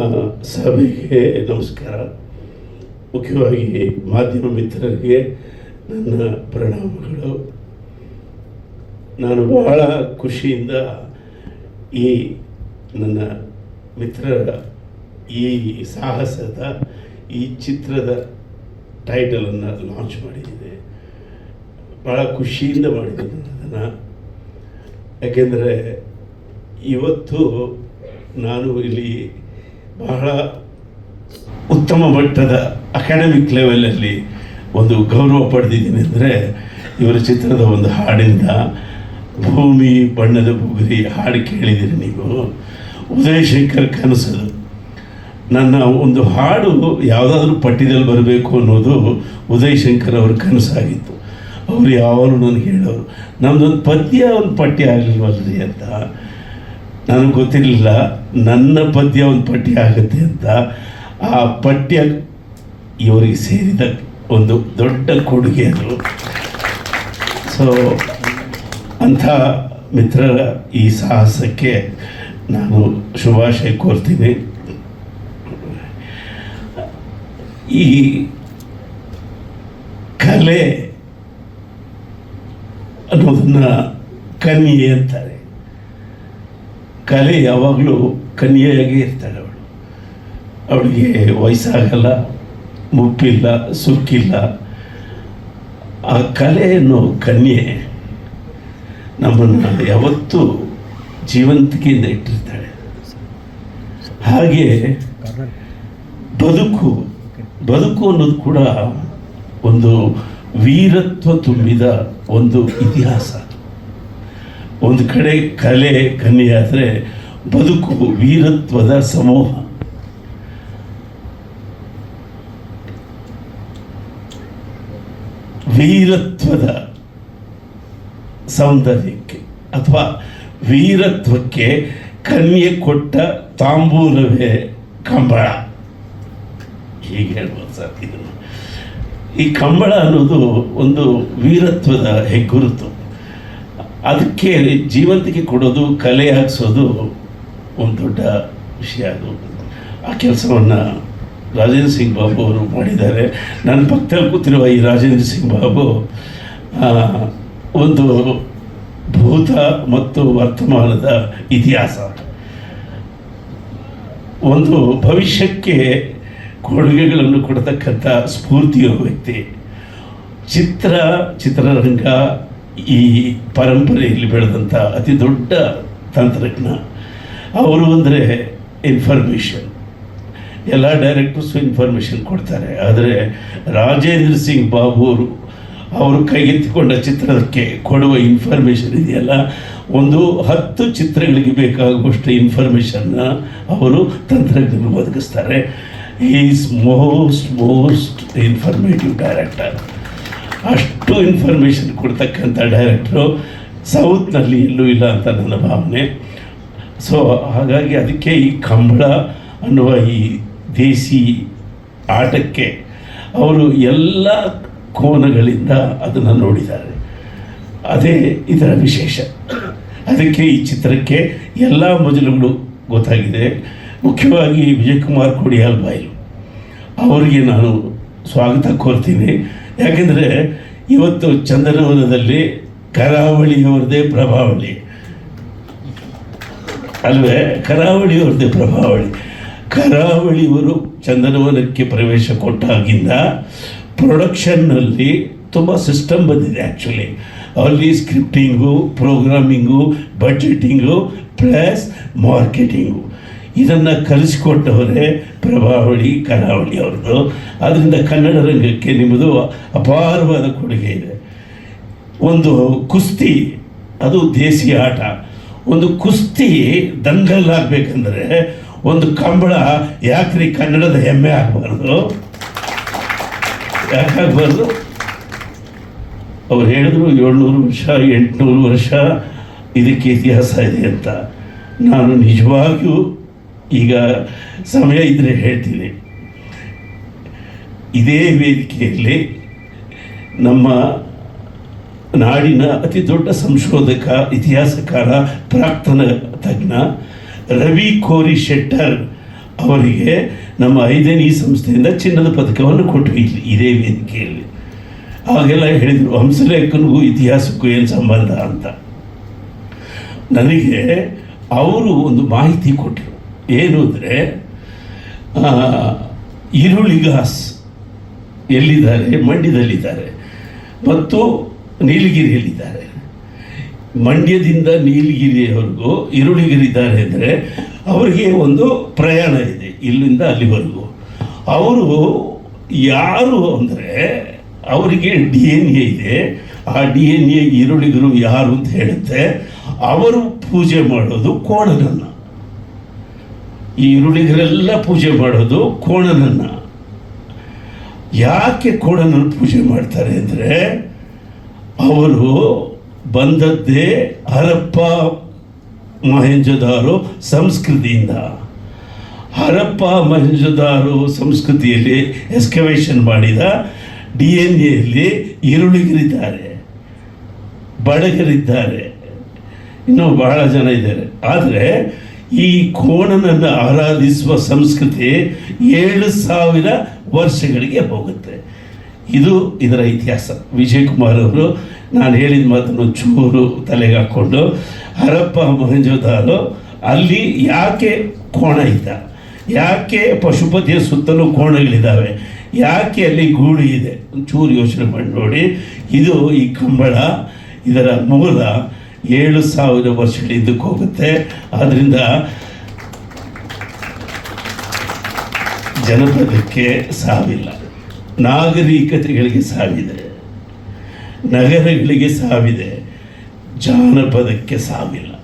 ಸಭೆಗೆ ನಮಸ್ಕಾರ. ಮುಖ್ಯವಾಗಿ ಮಾಧ್ಯಮ ಮಿತ್ರರಿಗೆ ನನ್ನ ಪ್ರಣಾಮಗಳು. ನಾನು ಬಹಳ ಖುಷಿಯಿಂದ ಈ ನನ್ನ ಮಿತ್ರರ ಈ ಸಾಹಸದ ಈ ಚಿತ್ರದ ಟೈಟಲನ್ನು ಲಾಂಚ್ ಮಾಡಿದ್ದೀನಿ. ಭಾಳ ಖುಷಿಯಿಂದ ಮಾಡಿದ್ದೀನಿ ಅದನ್ನು. ಯಾಕೆಂದರೆ ಇವತ್ತು ನಾನು ಇಲ್ಲಿ ಬಹಳ ಉತ್ತಮ ಮಟ್ಟದ ಅಕಾಡೆಮಿಕ್ ಲೆವೆಲಲ್ಲಿ ಒಂದು ಗೌರವ ಪಡೆದಿದ್ದೀನಿ ಅಂದರೆ ಇವರ ಚಿತ್ರದ ಒಂದು ಹಾಡಿಂದ ಭೂಮಿ, ಬಣ್ಣದ ಬುಗುರಿ ಹಾಡು ಕೇಳಿದಿರಿ ನೀವು. ಉದಯ್ ಶಂಕರ್ ಕನಸದು ನನ್ನ ಒಂದು ಹಾಡು ಯಾವುದಾದ್ರೂ ಪಟ್ಟಿದಲ್ಲಿ ಬರಬೇಕು ಅನ್ನೋದು ಉದಯ್ ಶಂಕರ್ ಅವ್ರ ಕನಸಾಗಿತ್ತು. ಅವರು ಯಾವಾಗಲೂ ನನಗೆ ಹೇಳೋರು ನಮ್ಮದೊಂದು ಪದ್ಯ ಒಂದು ಪಟ್ಟಿ ಆಗಲಿಲ್ವಲ್ರಿ ಅಂತ. ನನಗೆ ಗೊತ್ತಿರಲಿಲ್ಲ. ನನ್ನ ಪದ್ಯ ಒಂದು ಪಠ್ಯ ಆಗುತ್ತೆ ಅಂತ. ಆ ಪಠ್ಯ ಇವರಿಗೆ ಸೇರಿದ ಒಂದು ದೊಡ್ಡ ಕೊಡುಗೆ ಅದು. ಸೊ ಅಂಥ ಮಿತ್ರರ ಈ ಸಾಹಸಕ್ಕೆ ನಾನು ಶುಭಾಶಯ ಕೋರ್ತೀನಿ. ಈ ಕಲೆ ಅನ್ನೋದನ್ನು ಕನ್ಯೆ ಅಂತಾರೆ ಕಲೆ ಯಾವಾಗಲೂ ಕನ್ಯೆಯಾಗಿ ಇರ್ತಾಳೆ ಅವಳು. ಅವಳಿಗೆ ವಯಸ್ಸಾಗಲ್ಲ, ಮುಪ್ಪಿಲ್ಲ ಸುಕ್ಕಿಲ್ಲ ಆ ಕಲೆಯನ್ನು ಕನ್ಯೆ ನಮ್ಮನ್ನು ಯಾವತ್ತೂ ಜೀವಂತಿಕೆಯಿಂದ ಇಟ್ಟಿರ್ತಾಳೆ. ಹಾಗೆ ಬದುಕು ಬದುಕು ಅನ್ನೋದು ಕೂಡ ಒಂದು ವೀರತ್ವ ತುಂಬಿದ ಒಂದು ಇತಿಹಾಸ. ಒಂದು ಕಡೆ ಕಲೆ ಕನ್ನಿಯಾದರೆ ಬದುಕು, ವೀರತ್ವದ ಸಮೂಹ. ವೀರತ್ವದ ಸೌಂದರ್ಯಕ್ಕೆ ಅಥವಾ ವೀರತ್ವಕ್ಕೆ ಕನ್ಯೆ ಕೊಟ್ಟ ತಾಂಬೂಲವೇ ಕಂಬಳ. ಹೀಗೆ ಹೇಳ್ಬೋದು ಸರ್ ಇದನ್ನು. ಈ ಕಂಬಳ ಅನ್ನೋದು ಒಂದು ವೀರತ್ವದ ಹೆಗ್ಗುರುತು. ಅದಕ್ಕೆ ಜೀವಂತಿಕೆ ಕೊಡೋದು, ಕಲೆ ಹಾಕ್ಸೋದು ಒಂದು ದೊಡ್ಡ ವಿಷಯ ಅದು ಆ ಕೆಲಸವನ್ನು ರಾಜೇಂದ್ರ ಸಿಂಗ್ ಬಾಬು ಅವರು ಮಾಡಿದ್ದಾರೆ. ನನ್ನ ಪಕ್ಕದಲ್ಲಿ ಕೂತಿರುವ ಈ ರಾಜೇಂದ್ರ ಸಿಂಗ್ ಬಾಬು ಒಂದು ಭೂತ ಮತ್ತು ವರ್ತಮಾನದ ಇತಿಹಾಸ. ಒಂದು ಭವಿಷ್ಯಕ್ಕೆ ಕೊಡುಗೆಗಳನ್ನು ಕೊಡತಕ್ಕಂಥ ಸ್ಫೂರ್ತಿಯ ವ್ಯಕ್ತಿ. ಚಿತ್ರ, ಚಿತ್ರರಂಗ ಈ ಪರಂಪರೆಯಲ್ಲಿ ಬೆಳೆದಂಥ ಅತಿ ದೊಡ್ಡ ತಂತ್ರಜ್ಞ. ಅವರು ಅಂದರೆ ಇನ್ಫಾರ್ಮೇಷನ್ ಎಲ್ಲ ಡೈರೆಕ್ಟರ್ಸು ಇನ್ಫಾರ್ಮೇಷನ್ ಕೊಡ್ತಾರೆ. ಆದರೆ ರಾಜೇಂದ್ರ ಸಿಂಗ್ ಬಾಬು ಅವರು ಅವರು ಕೈಗೆತ್ತಿಕೊಂಡ ಚಿತ್ರಕ್ಕೆ ಕೊಡುವ ಇನ್ಫಾರ್ಮೇಷನ್ ಇದೆಯಲ್ಲ, ಒಂದು ಹತ್ತು ಚಿತ್ರಗಳಿಗೆ ಬೇಕಾಗುವಷ್ಟು ಇನ್ಫಾರ್ಮೇಷನ್ನ ಅವರು ತಂತ್ರಜ್ಞರು ಒದಗಿಸ್ತಾರೆ. Is most most informative director ಅಷ್ಟು ಇನ್ಫಾರ್ಮೇಷನ್ ಕೊಡ್ತಕ್ಕಂಥ ಡೈರೆಕ್ಟ್ರು ಸೌತ್ನಲ್ಲಿ ಎಲ್ಲೂ ಇಲ್ಲ ಅಂತ ನನ್ನ ಭಾವನೆ. ಸೊ ಹಾಗಾಗಿ ಅದಕ್ಕೆ ಈ ಕಂಬಳ ಅನ್ನುವ ಈ ದೇಸಿ ಆಟಕ್ಕೆ ಅವರು ಎಲ್ಲ ಕೋನಗಳಿಂದ ಅದನ್ನು ನೋಡಿದ್ದಾರೆ. ಅದೇ ಇದರ ವಿಶೇಷ. ಅದಕ್ಕೆ ಈ ಚಿತ್ರಕ್ಕೆ ಎಲ್ಲ ಮಜಲುಗಳು ಗೊತ್ತಾಗಿದೆ. ಮುಖ್ಯವಾಗಿ ವಿಜಯಕುಮಾರ್ ಕೊಡಿಯಾಲ್ ಬಾಯ್ಲು ಅವರಿಗೆ ನಾನು ಸ್ವಾಗತ ಕೋರ್ತೀನಿ. ಯಾಕೆಂದರೆ ಇವತ್ತು ಚಂದನವನದಲ್ಲಿ ಕರಾವಳಿಯವರದೇ ಪ್ರಭಾವಳಿ. ಅಲ್ವೇ? ಕರಾವಳಿಯವ್ರದ್ದೇ ಪ್ರಭಾವಳಿ. ಕರಾವಳಿಯವರು ಚಂದನವನಕ್ಕೆ ಪ್ರವೇಶ ಕೊಟ್ಟಾಗಿಂದ ಪ್ರೊಡಕ್ಷನ್ನಲ್ಲಿ ತುಂಬ ಸಿಸ್ಟಮ್ ಬಂದಿದೆ ಆ್ಯಕ್ಚುಲಿ ಅಲ್ಲಿ scripting, programming budgeting plus marketing. ಇದನ್ನು ಕಲಿಸಿಕೊಟ್ಟವರೇ ಪ್ರಭಾವಳಿ ಕರಾವಳಿ ಅವ್ರದ್ದು. ಅದರಿಂದ ಕನ್ನಡ ರಂಗಕ್ಕೆ ನಿಮ್ಮದು ಅಪಾರವಾದ ಕೊಡುಗೆ ಇದೆ. ಒಂದು ಕುಸ್ತಿ, ಅದು ದೇಸಿಯ ಆಟ. ಒಂದು ಕುಸ್ತಿ ದಂಗಲ್ಲಾಗಬೇಕಂದ್ರೆ ಒಂದು ಕಂಬಳ ಯಾಕ್ರಿ ಕನ್ನಡದ ಹೆಮ್ಮೆ ಆಗಬಾರ್ದು? ಯಾಕಾಗಬಾರ್ದು ಅವ್ರು ಹೇಳಿದ್ರು ಏಳ್ನೂರು ವರ್ಷ, ಎಂಟುನೂರು ವರ್ಷ ಇದಕ್ಕೆ ಇತಿಹಾಸ ಇದೆ ಅಂತ. ನಾನು ನಿಜವಾಗಿಯೂ ಈಗ ಸಮಯ ಇದ್ದರೆ ಹೇಳ್ತೀನಿ. ಇದೇ ವೇದಿಕೆಯಲ್ಲಿ ನಮ್ಮ ನಾಡಿನ ಅತಿ ದೊಡ್ಡ ಸಂಶೋಧಕ, ಇತಿಹಾಸಕಾರ, ಪ್ರಾಕ್ತನ ತಜ್ಞ ರವಿ ಕೋರಿ ಶೆಟ್ಟರ್ ಅವರಿಗೆ ನಮ್ಮ ಐದನೇ ಸಂಸ್ಥೆಯಿಂದ ಚಿನ್ನದ ಪದಕವನ್ನು ಕೊಟ್ಟು ಇಲ್ಲಿ ಇದೇ ವೇದಿಕೆಯಲ್ಲಿ. ಆಗೆಲ್ಲ ಹೇಳಿದರು, ಹಂಸಲೇಖನಿಗೂ ಇತಿಹಾಸಕ್ಕೂ ಏನು ಸಂಬಂಧ ಅಂತ. ನನಗೆ ಅವರು ಒಂದು ಮಾಹಿತಿ ಕೊಟ್ಟರು ಏನು ಅಂದರೆ ಈರುಳ್ಳಿಗಾಸ್ ಎಲ್ಲಿದ್ದಾರೆ? ಮಂಡ್ಯದಲ್ಲಿದ್ದಾರೆ. ಮತ್ತು ನೀಲಗಿರಿಯಲ್ಲಿದ್ದಾರೆ. ಮಂಡ್ಯದಿಂದ ನೀಲಗಿರಿಯವರೆಗೂ ಈರುಳ್ಳಿಗಿರಿದ್ದಾರೆ ಅಂದರೆ ಅವರಿಗೆ ಒಂದು ಪ್ರಯಾಣ ಇದೆ ಇಲ್ಲಿಂದ ಅಲ್ಲಿವರೆಗೂ. ಅವರು ಯಾರು ಅಂದರೆ ಅವರಿಗೆ ಡಿ ಎನ್ ಎ ಇದೆ. ಆ ಡಿ ಎನ್ ಎ ಈರುಳ್ಳಿಗರು ಯಾರು ಅಂತ ಹೇಳುತ್ತೆ. ಅವರು ಪೂಜೆ ಮಾಡೋದು ಕೋಣನನ್ನು. ಈ ಈರುಳ್ಳಿಗರೆಲ್ಲ ಪೂಜೆ ಮಾಡೋದು ಕೋಣನನ್ನು. ಯಾಕೆ ಕೋಣನನ್ನು ಪೂಜೆ ಮಾಡ್ತಾರೆ ಅಂದರೆ ಅವರು ಬಂದದ್ದೇ ಹರಪ್ಪ ಮಹೇಂಜದಾರು ಸಂಸ್ಕೃತಿಯಿಂದ. ಹರಪ್ಪ ಮಹೇಂಜದಾರು ಸಂಸ್ಕೃತಿಯಲ್ಲಿ ಎಸ್ಕವೇಷನ್ ಮಾಡಿದ ಡಿ ಎನ್ ಎಲ್ಲಿ ಈರುಳ್ಳಿಗರಿದ್ದಾರೆ, ಬಡಗರಿದ್ದಾರೆ, ಇನ್ನೂ ಬಹಳ ಜನ ಇದ್ದಾರೆ. ಆದರೆ ಈ ಕೋಣನನ್ನು ಆರಾಧಿಸುವ ಸಂಸ್ಕೃತಿ ಏಳು ಸಾವಿರ ವರ್ಷಗಳಿಗೆ ಹೋಗುತ್ತೆ. ಇದು ಇದರ ಇತಿಹಾಸ. ವಿಜಯಕುಮಾರ್ ಅವರು ನಾನು ಹೇಳಿದ ಮಾತನ್ನು ಚೂರು ತಲೆಗೆ ಹಾಕ್ಕೊಂಡು, ಹರಪ್ಪ ಮೊಹಂಜೋದಾರೋ ಅಲ್ಲಿ ಯಾಕೆ ಕೋಣ ಇದ್ದ? ಯಾಕೆ ಪಶುಪತಿಯ ಸುತ್ತಲೂ ಕೋಣಗಳಿದ್ದಾವೆ? ಯಾಕೆ ಅಲ್ಲಿ ಗೂಡು ಇದೆ? ಚೂರು ಯೋಚನೆ ಮಾಡಿ ನೋಡಿ. ಇದು ಈ ಕಂಬಳ, ಇದರ ಮೂಲ ಏಳು ಸಾವಿರ ವರ್ಷಗಳ ಹಿಂದಕ್ಕೆ ಹೋಗುತ್ತೆ. ಆದ್ದರಿಂದ ಜನಪದಕ್ಕೆ ಸಾವಿಲ್ಲ. ನಾಗರಿಕತೆಗಳಿಗೆ ಸಾವಿದೆ. ನಗರಗಳಿಗೆ ಸಾವಿದೆ. ಜಾನಪದಕ್ಕೆ ಸಾವಿಲ್ಲ.